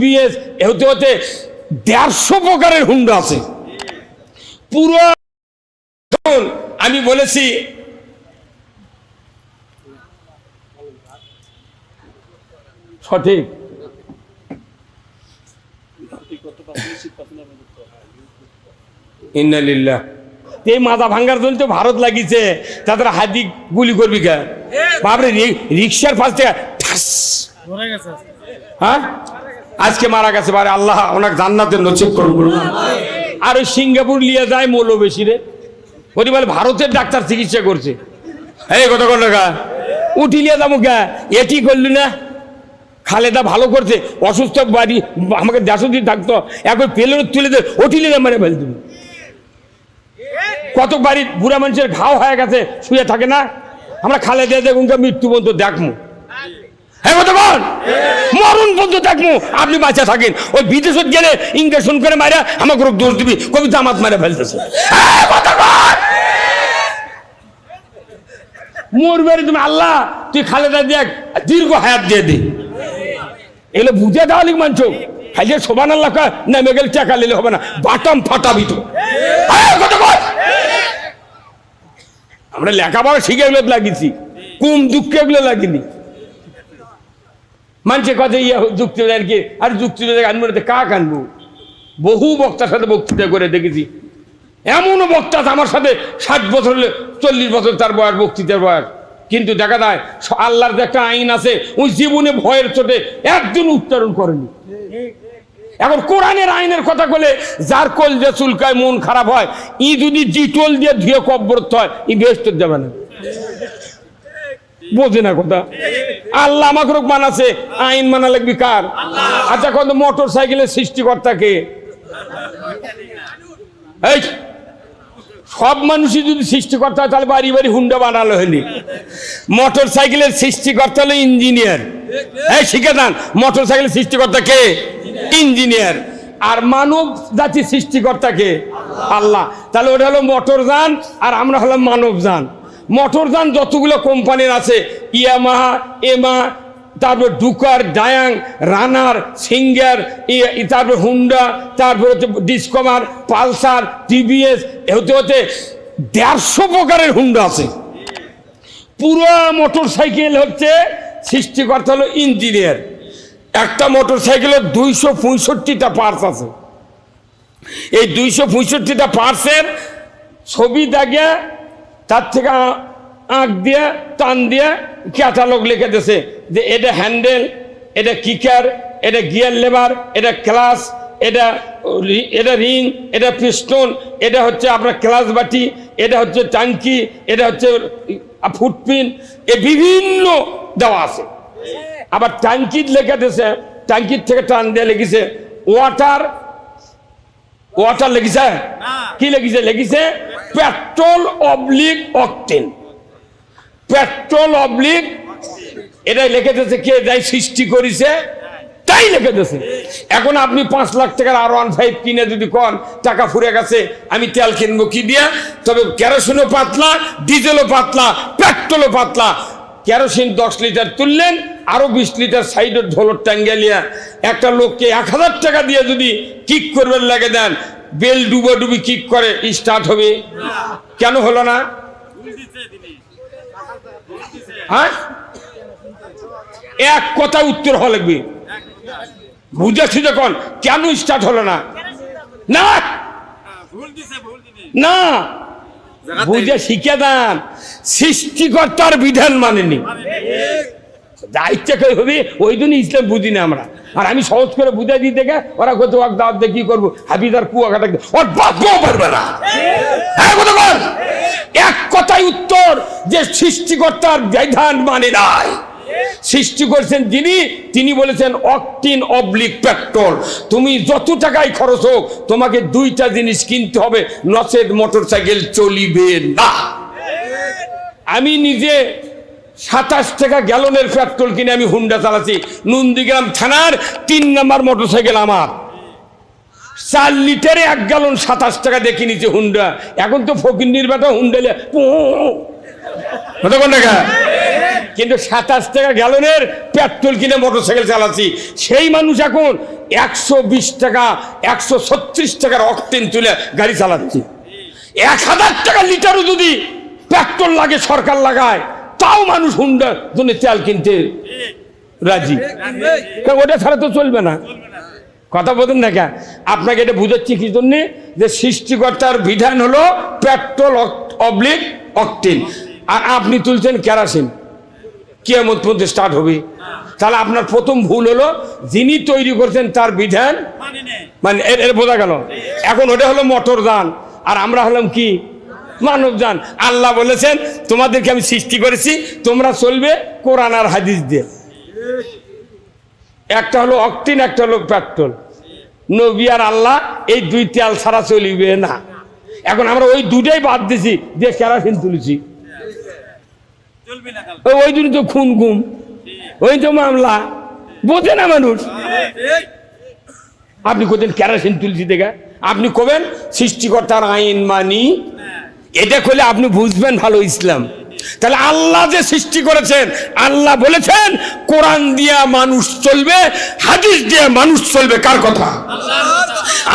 BS হতে হতে দেড়শো প্রকারের হুন্ডা আছে। পুরো আমি বলেছি সঠিক। ইন্নালিল্লাহ এই মাজা ভাঙ্গার জন্য তো ভারত লাগিছে তাদের হাতি গুলি করবি কে? বাপরে রিক্সার ঠাস। হ্যাঁ? আজকে মারা গেছে, বারে আল্লাহ ওনাকে জান্নাতের নসিব করুন আর ওই সিঙ্গাপুর নিয়ে যায় মৌল বেশি রে। ওটি বলে, ভারতের ডাক্তার চিকিৎসা করছে। এই কত কত উঠি নিয়ে যাব কে এটি করলি না? খালেদা ভালো করছে, অসুস্থ বাড়ি, আমাকে দেশো দিয়ে থাকতো। একবার পেলের তুলে দে ওটি নিয়ে মেরে ফেল তুমি কত বাড়ি বুড়া মানুষের ঘাও হয়ে গেছে, শুয়ে থাকে না? আমরা খালেদা দেখুন মৃত্যু পর্যন্ত দেখমু। হ্যাঁ কতক্ষণ মরণ পর্যন্ত দেখমু আপনি বাঁচা থাকেন। ওই বিদেশত গেলে ইঞ্জেকশন করে মারা আমাকে রোগ দোষ দিবি কবি জামাত মারা ফেলতেছে। হ্যাঁ, মরবে তুমি আল্লাহ তুই খালেদা দেখ দীর্ঘ হায়াত দিয়ে দি। এগুলো বুঝে দেওয়া লিখ মানছ। খাইলে সোবান আল্লাহ নেমে গেলে টাকা নিলে হবে না বাটাম ফাটাবি তো। হ্যাঁ? আমরা লেখাপড়া শিখে এগুলো লাগিয়েছি কুম দুঃখে এগুলো লাগিনি মানুষে কথা ইয়ে যুক্তি আর কি? আর যুক্তি আনব না কাক আনব? বহু বক্তার সাথে বক্তৃতা করে দেখেছি। এমনও বক্তা আমার সাথে ষাট বছর হলে চল্লিশ বছর তার বয়স, বক্তৃতার বয়স। কিন্তু দেখা যায় আল্লাহর যে একটা আইন আছে, ওই জীবনে ভয়ের চোটে একজন উচ্চারণ করেনি। এখন কোরআনের আইনের কথা বলে যার কল যে চুলকায়, মন খারাপ হয়, ই যদি জিটল দিয়ে ধুয়ে কব্বরত হয়, ই বেস্ট যাবে না বোঝে না কথা। আল্লাহ রোগ মানাছে আইন মানা লাগবি কার? আচ্ছা কত মোটর সাইকেলের সৃষ্টিকর্তাকে এই সব মানুষই যদি সৃষ্টিকর্তা হয় তাহলে বাড়ি বাড়ি হুন্ডা বানালো হয়নি। মোটর সাইকেলের সৃষ্টিকর্তা হলো ইঞ্জিনিয়ার। এই শিখে দেন মোটর সাইকেলের সৃষ্টিকর্তা কে? ইঞ্জিনিয়ার। আর মানব জাতি সৃষ্টিকর্তা কে? আল্লাহ। তাহলে ওটা হলো মোটর যান আর আমরা হলাম মানব যান। মোটর যান যতগুলো কোম্পানির আছে, ইয়ামাহা, এমা, তারপর ডুকার, ডায়াং, রানার, সিঙ্গার তারপর হুন্ডা, তারপর হচ্ছে ডিসকভার পালসার, টিভিএস, হতে হতে দেড়শো প্রকারের হুন্ডা আছে। পুরো মোটর সাইকেল হচ্ছে সৃষ্টিকর্তা হলো ইঞ্জিনিয়ার। একটা মোটর সাইকেলের দুইশো পঁয়ষট্টিটা পার্টস আছে। এই দুইশো পঁয়ষট্টিটা পার্টসের ছবি দেখে তার থেকে আঁক দিয়ে টান দিয়ে ক্যাটালগ লিখে দিয়েছে যে এটা হ্যান্ডেল এটা কিকার এটা গিয়ার লেবার এটা ক্লাস এটা এটা রিং এটা পিস্টন এটা হচ্ছে আপনার ক্লাস বাটি এটা হচ্ছে টাঙ্কি এটা হচ্ছে ফুটপিন এ বিভিন্ন দেওয়া আছে। আবার ট্যাঙ্কির লেখা দিয়েছে ট্যাঙ্কির থেকে টান দিয়ে লেগেছে ওয়াটার ওয়াটার লেগেছে কি লেগেছে লেগেছে petrol oblique octane. Petrol oblique এটা লিখে দিয়েছে কে যাই সৃষ্টি করেছে, তাই লিখে দিয়েছে। এখন আপনি পাঁচ লাখ টাকার আর ওয়ান ফাইভ কিনে যদি কন, টাকা ফুরে গেছে, আমি তেল কিনবো কি দিয়া? তবে কেরোসিনও পাতলা, ডিজেলও পাতলা, পেট্রোলও পাতলা। কেরোসিন দশ লিটার তুললেন আরও বিশ লিটার সাইডের ঢোলর টাঙ্গালিয়া একটা লোককে এক হাজার টাকা দিয়ে যদি কিক করবেন লাগে দেন বেল ডুবো ডুবি কিক করে স্টার্ট হবে। কেন হলো না? হ্যাঁ? এক কথা উত্তর হওয়া লাগবে। বুঝেছি যখন? কেন স্টার্ট হলো না? না! না! বুঝে শিখে দেন। সৃষ্টিকর্তার বিধান মানেনি। দায়িত্ব হবে? ওই জন্য ইসলাম বুঝি না আমরা। আর আমি সহজ করে বুঝাই দিই দেখে, ওরা কত ওয়াক দাওয়াত দিয়ে কি করব? হাবিদার কুয়াকা থাকবে ওর বাপও পারবে না। হ্যাঁ এক কথাই উত্তর, যে সৃষ্টিকর্তার বিধান মানে নাই। সৃষ্টি করেছেন যিনি, তিনি বলেছেন, অকটিন অবলিক পেট্রোল। তুমি যত টাকায় খরচ হোক, তোমাকে দুইটা জিনিস কিনতে হবে, নচেত মোটর সাইকেল চলিবে না। আমি নিজে সাতাশ টাকা গ্যালনের পেট্রোল কিনে আমি হুন্ডা চালাচ্ছি। নন্দীগ্রাম থানার তিন নম্বর মোটর সাইকেল আমার। চার লিটারে এক গ্যালন সাতাশ টাকা দেখে নিচ্ছে হুন্ডা। এখন তো ফকির নির্বাচন হুন্ডা কতক্ষণ টাকা কিন্তু সাতাশ টাকা গ্যালনের পেট্রোল কিনে মোটরসাইকেল চালাচ্ছি। সেই মানুষ এখন একশো বিশ টাকা, একশো ছত্রিশ টাকার অক্টেন তুলে গাড়ি চালাচ্ছি। এক হাজার টাকা লিটারও যদি পেট্রোল লাগে, সরকার লাগায়। তাও মানুষ হুন্ডার জন্য তেল কিনতে রাজি। ওটা ছাড়া তো চলবে না। কথা বলুন না কেন? আপনাকে এটা বুঝাচ্ছি কি জন্যে? যে সৃষ্টিকর্তার বিধান হলো পেট্রোল অবলিক অকটিন। আর আপনি তুলছেন কেরাসিন। কিয়ামত পর্যন্ত স্টার্ট হবে। তাহলে আপনার প্রথম ভুল হলো যিনি তৈরি করছেন তার বিধান মানে এর এর বোঝা গেল। এখন ওটা হলো মোটর যান আর আমরা হলাম কি? মানব যান আল্লাহ বলেছেন, তোমাদেরকে আমি সৃষ্টি করেছি, তোমরা চলবে কোরআন আর হাদিস দিয়ে। একটা হলো অক্টিন, একটা হলো পেট্রোল নবী আর আল্লাহ এই দুই তেল ছাড়া চলিবে না। এখন আমরা ওই দুটাই বাদ দিছি, দিয়ে কেরাসিন তুলেছি। ওই- জন্য তো খুন গুম। ওই তো মামলা। বোঝে না মানুষ। আপনি কোথায় কেরাসিন তুলছি দেখা? আপনি কবেন? সৃষ্টিকর্তার আইন মানি এটা করলে আপনি বুঝবেন ভালো ইসলাম। তাহলে আল্লাহ যে সৃষ্টি করেছেন, আল্লাহ বলেছেন, কোরআন দিয়া মানুষ চলবে, হাদিস দিয়ে মানুষ চলবে, কার কথা?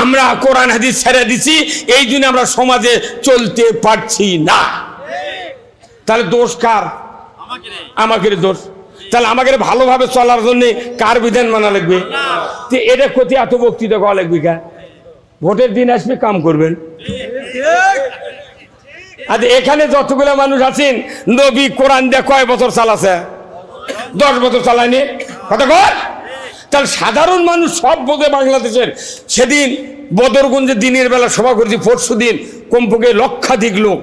আমরা কোরআন, হাদিস ছেড়ে দিছি, এই জন্য আমরা সমাজে চলতে পারছি না। তাহলে দোষ কার? আমাকে দোষ। তাহলে আমাকে ভালোভাবে চলার জন্য কার বিধান মানা লাগবে? এটা কোথায় এত বক্তৃতা করা লাগবে কা? ভোটের দিন আসবে, কাম করবেন। আর এখানে যতগুলো মানুষ আছেন, নবী কোরআন দিয়ে কয় বছর চালাছে? দশ বছর চালায়নি? কথা কর তাহলে সাধারণ মানুষ সব বোধে বাংলাদেশের। সেদিন বদরগঞ্জে দিনের বেলা সভা করেছি, পরশু দিন কমপক্ষে লক্ষাধিক লোক।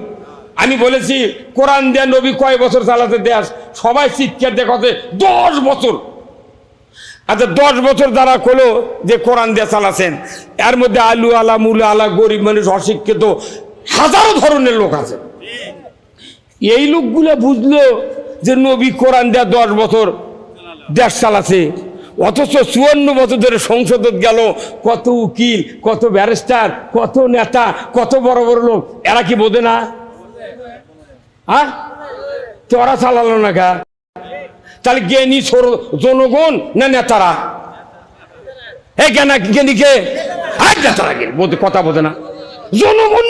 আমি বলেছি, কোরআন দেয়া নবী কয় বছর চালাতে দেয়াস সবাই চিৎকার দেখাতে দশ বছর। আচ্ছা দশ বছর দ্বারা করল যে কোরআন দেয়া চালাছেন, এর মধ্যে আলু আলা, মুলা আলা, গরিব মানুষ, অশিক্ষিত হাজারো ধরনের লোক আছে। এই লোকগুলো বুঝলো যে নবী কোরআন দেয়া দশ বছর দেশ চালাছে অথচ চুয়ান্ন বছর ধরে সংসদত গেল, কত উকিল, কত ব্যারিস্টার, কত নেতা, কত বড় বড় লোক, এরা কি বোঝে না? হ্যাঁ তো ওরা চালালো না কা তাহলে জ্ঞানী সর- জনগণ না নেতারা? এ জ্ঞানা জ্ঞানীকে আর নেতারা কথা বোঝে না। জনগণ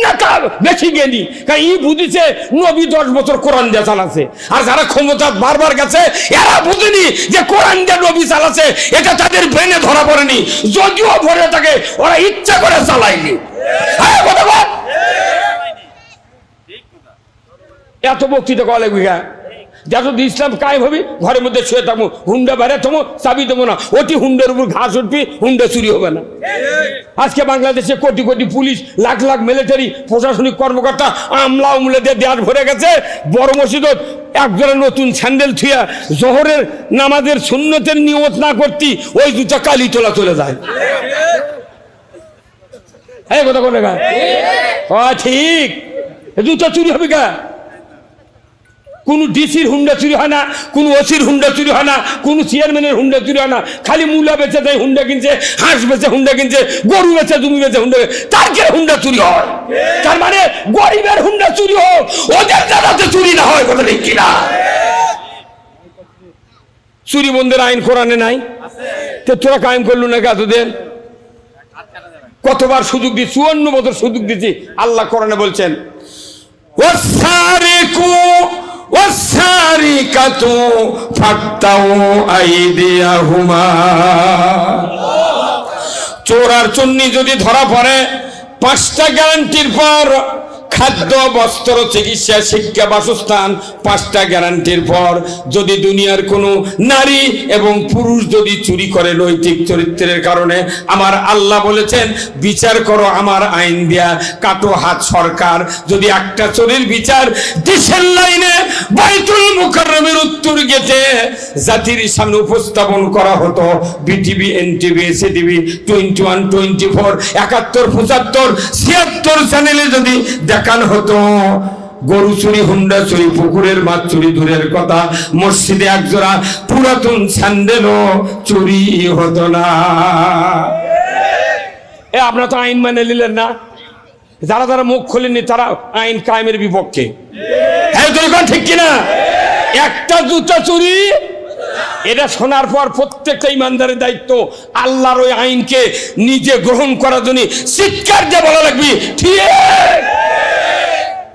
বেশি জ্ঞানী কারণ ই বুঝিছে নবী দশ বছর কোরআন দিয়ে চালাছে। আর যারা ক্ষমতা বারবার গেছে এরা বুঝেনি যে কোরআন দিয়ে নবী চালাছে এটা তাদের ব্রেনে ধরা পড়েনি। যদিও ভরে থাকে ওরা ইচ্ছা করে চালায়নি। হ্যাঁ কথা বল। এত বক্তৃতা করা লাগবে গা যত ইসলাম কায়েম হবি ঘরের মধ্যে শুয়ে থাকব হুন্ডা বেড়ে থামো চাবি দেবো না অতি হুন্ডার উপর ঘাস উঠবি হুন্ডা চুরি হবে না। আজকে বাংলাদেশে কোটি কোটি পুলিশ লাখ লাখ মিলিটারি প্রশাসনিক কর্মকর্তা আমলা উমলে দিয়ে দেয়ার ভরে গেছে। বড় মসজিদত একজনের নতুন স্যান্ডেল থুয়া জহরের নামাজের সুন্নতের নিয়ত না করতি ওই দুটা কালি তোলা চলে যায়। এই কথা কোনে গা? ও ঠিক। এ দুটো চুরি হবে গা? কোন ডিসির হুন্ডা চুরি হয় না, কোনো ওসির হুন্ডা চুরি হয় না, কোনো চেয়ারম্যানের হুন্ডা চুরি হয় না। খালি মূলা বেচে দেয়, হুন্ডা কিনছে, হাঁস বেচে হুন্ডা কিনছে, গরু বেচে, জমি বেচে হুন্ডা তার কে হুন্ডা চুরি হয়? তার মানে গরিবের হুন্ডা চুরি হোক, ওদের দ্বারাতে চুরি না হয়, কথা ঠিক কিনা? চুরি বন্ধের আইন কোরআনে নাই? তো তোরা কায়েম করল না এতদিন? কতবার সুযোগ দিই চুয়ান্ন বছর সুযোগ দিচ্ছি, আল্লাহ কোরআনে বলছেন ওয়াসারিকু ওয়াসারিকাতু ফাক্তাউ আইদিয়াহুমা। চোর আর চুন্নি যদি ধরা পড়ে পাঁচটা গ্যারান্টির পর খাদ্য, বস্ত্র, চিকিৎসা, শিক্ষা, বাসস্থান, পাঁচটা গ্যারান্টির পর যদি দুনিয়ার কোনো নারী এবং পুরুষ যদি চুরি করে নৈতিক চরিত্রের কারণে, আমার আল্লাহ বলেছেন, বিচার করো আমার আইন দেয়া। কাটো হাত সরকার, যদি একটা চোরের বিচার দেশের লাইনে বাইতুল মুকাররমের উত্তর গেটে জাতির সামনে উপস্থাপন করা হতো, বিটিভি এন এনটিভি এসিটিভি টোয়েন্টি ওয়ান, টোয়েন্টি ফোর, একাত্তর, পঁচাত্তর, ছিয়াত্তর চ্যানেলে যদি দেখানো হতো। গরু চুরি হুন্ডা চুরি পুকুরের মাছ চুরি দূরের কথা মসজিদে একজোড়া পুরাতন স্যান্ডেলও চুরি হতো না। এ আপনারা তো আইন মানে নিলেন না। যারা যারা মুখ খোলেননি তারা আইন কায়েমের বিপক্ষে। হ্যাঁ ঠিক কিনা? একটা জুতা চুরি এটা শোনার পর প্রত্যেকটা ইমানদারের দায়িত্ব আল্লাহর ওই আইনকে নিজে গ্রহণ করার জন্য। চিৎকার দিয়ে বলা লাগবে, ঠিক।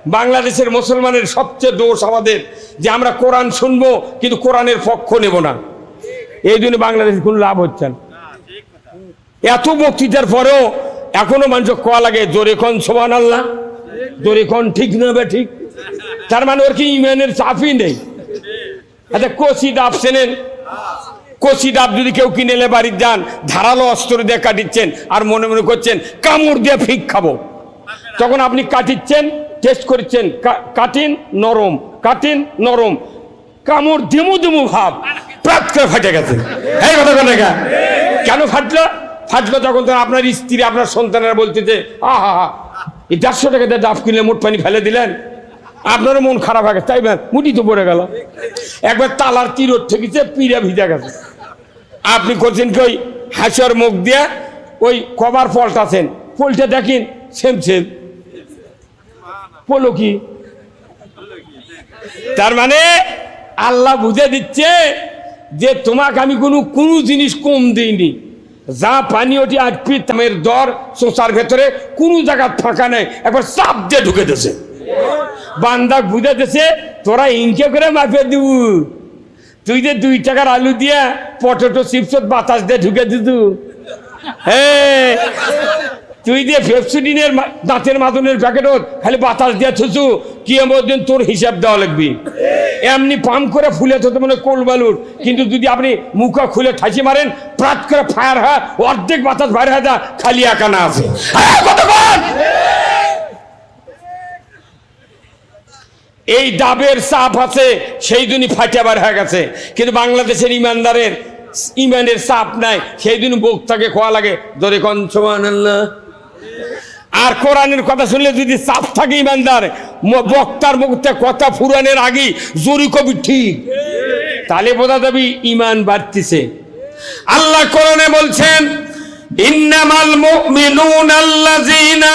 বাংলাদেশের মুসলমানের সবচেয়ে দোষ আমাদের যে আমরা কোরআন শুনব, কিন্তু কোরআনের পক্ষ নেব না। এই জন্য বাংলাদেশে কোনো লাভ হচ্ছে না। এত বক্তৃতার পরেও এখনও মানুষ কোয়া লাগে, জোরে কন সোমান আল্লাহ জোরে কন ঠিক নেবে ঠিক? তার মানে ওর কি ইমানের চাপই নেই? আচ্ছা ডাব চেনেন কষি ডাব যদি কেউ কিনে এলে বাড়ির যান, ধারালো অস্ত্র দিয়ে কাটিচ্ছেন আর মনে মনে করছেন, কামড় দিয়ে ফিক খাব। তখন আপনি কাটিচ্ছেন, টেস্ট করছেন কাটিন নরম কাটিন নরম। কামড় দেমু দেমু ভাব, প্রাত করে ফাটে গেছে। কেন? কেন ফাটলো? ফাটলো তখন তো আপনার স্ত্রী, আপনার সন্তানেরা বলতেছে আহা হা এই চারশো টাকা দিয়ে ডাব কিনলে মোট পানি ফেলে দিলেন। আপনারও মন খারাপ হয়ে গেছে, তাই না মুটি তো পড়ে গেল। একবার তালার তীরত ঠেকেছে পিড়া ভিজা গেছে। আপনি করছেন কি ওই হাসির মুখ দিয়ে ওই কভার পল্টাছেন পল্টে দেখেন সেম সেম বলো কি? তার মানে আল্লাহ বুঝে দিচ্ছে যে তোমাকে আমি কোনো কোনো জিনিস কম দিইনি। যা পানি ওটি আটপি তামের দর সোসার ভেতরে কোনো জায়গা ফাঁকা নেই। একবার চাপ দিয়ে ঢুকে দিয়েছে। বান্দা বুঝে দিয়েছে তোরা ইনকে করে মাফিয়ে দিব। তুই যে দুই টাকার আলু দিয়া পটেটো চিপসত বাতাস দিয়ে ঢুকে দিতু হ্যাঁ তুই দিয়ে ফেপসুডিনের দাঁতের মাদনের প্যাকেটত খালি বাতাস দিয়ে থুসু কি দিন তোর হিসাব দেওয়া লাগবি। এমনি পাম করে ফুলে থতে মানে কোল বালুর। কিন্তু যদি আপনি মুখা খুলে ঠাঁচি মারেন, প্রাত করে ফায়ার হয়, অর্ধেক বাতাস বাইরে হয় যা, খালি একা না আছে হ্যাঁ, কতক্ষণ? এই ডাবের চাপ আছে, সেই দিনই ফাটিয়াবার হয়ে গেছে। কিন্তু বাংলাদেশের ইমানদারের, ইমানের চাপ নাই, সেই দিন বক্তাকে খোয়া লাগে। ধরে কনসমান আর কোরআনের কথা শুনলে যদি চাপ থাকে ইমানদার বক্তার মুখতে কথা ফুরানের আগে জোরি কবি ঠিক। তাহলে বোঝা যাবে ইমান বাড়তিছে। আল্লাহ কোরআনে বলছেন, ইন্নামাল মুমিনুন আল্লাযিনা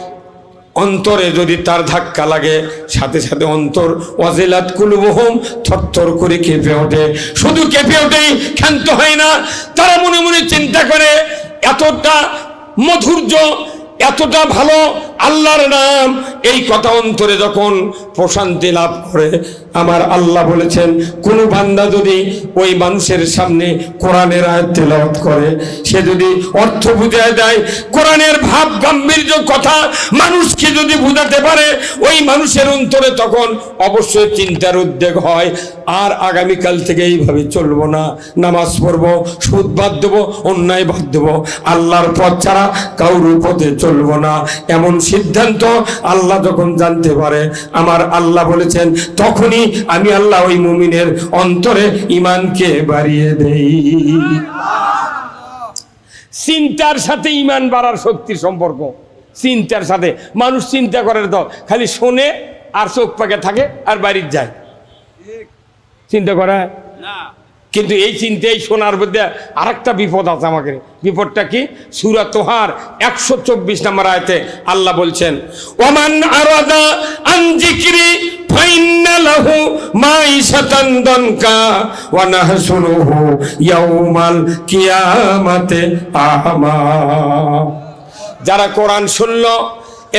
অন্তরে যদি তার ধাক্কা লাগে, সাথে সাথে অন্তর অজেলাত কুলুবহুম থরথর করে কেঁপে ওঠে। শুধু কেঁপে ওঠেই ক্ষান্ত হয় না, তারা মনে মনে চিন্তা করে, এতটা মধুর্য এতটা ভালো আল্লাহর নাম। এই কথা অন্তরে যখন প্রশান্তি লাভ করে, আমার আল্লাহ বলেছেন, কোন বান্দা যদি ওই মানুষের সামনে কোরআনের আয়াত তেলাওয়াত করে, সে যদি অর্থ বুঝায় দেয়, কোরআনের ভাব গাম্ভীর্য কথা মানুষকে যদি বুঝাতে পারে, ওই মানুষের অন্তরে তখন অবশ্যই চিন্তার উদ্বেগ হয়, আর আগামীকাল থেকে এইভাবে চলবো না। নামাজ পড়ব, সুদ বাদ দেবো, অন্যায় বাদ দেবো। আল্লাহর পথ ছাড়া কারোর পথে চলবো না। এমন সিদ্ধান্ত আল্লাহ যখন জানতে পারে, আমার আল্লাহ বলেছেন, তখনই আমি আল্লাহ ওই মুমিনের অন্তরে ইমানকে বাড়িয়ে দেই। চিন্তার সাথে ইমান বাড়ার শক্তির সম্পর্ক। চিন্তার সাথে। মানুষ চিন্তা করে তো, খালি শোনে আর চোখ পাকে থাকে আর বাড়ির যায়। চিন্তা করে? কিন্তু এই চিন্তাই শোনার মধ্যে আরেকটা বিপদ আছে আমাকে। বিপদটা কি? সুরা তোহার একশো চব্বিশ নম্বর আয়তে আল্লাহ বলছেন, ওমান যারা কোরআন শুনল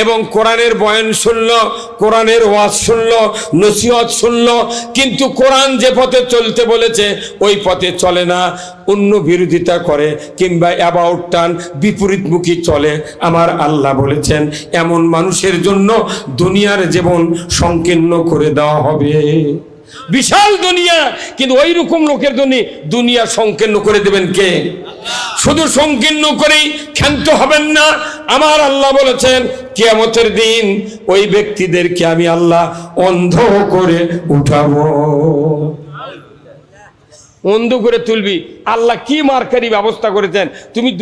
এবং কোরআনের বয়ান শুনল, কোরআনের ওয়াজ শুনল, নসিহত শুনল, কিন্তু কোরআন যে পথে চলতে বলেছে, ওই পথে চলে না। অন্য বিরোধিতা করে কিংবা অ্যাবাউট টান বিপরীতমুখী চলে। আমার আল্লাহ বলেছেন, এমন মানুষের জন্য দুনিয়ার জীবন সংকীর্ণ করে দেওয়া হবে। বিশাল দুনিয়া, কিন্তু ওই রকম লোকের জন্য দুনিয়া সংকীর্ণ করে দেবেন কে? শুধু সংকীর্ণ করেই ক্ষান্ত হবেন না। আমার আল্লাহ বলেছেন, কিয়ামতের দিন ওই ব্যক্তিদেরকে আমি আল্লাহ অন্ধ করে উঠাবো। অন্ধ করে তুলবি। আল্লাহ কি মার্কারি ব্যবস্থা করেছেন? তুমি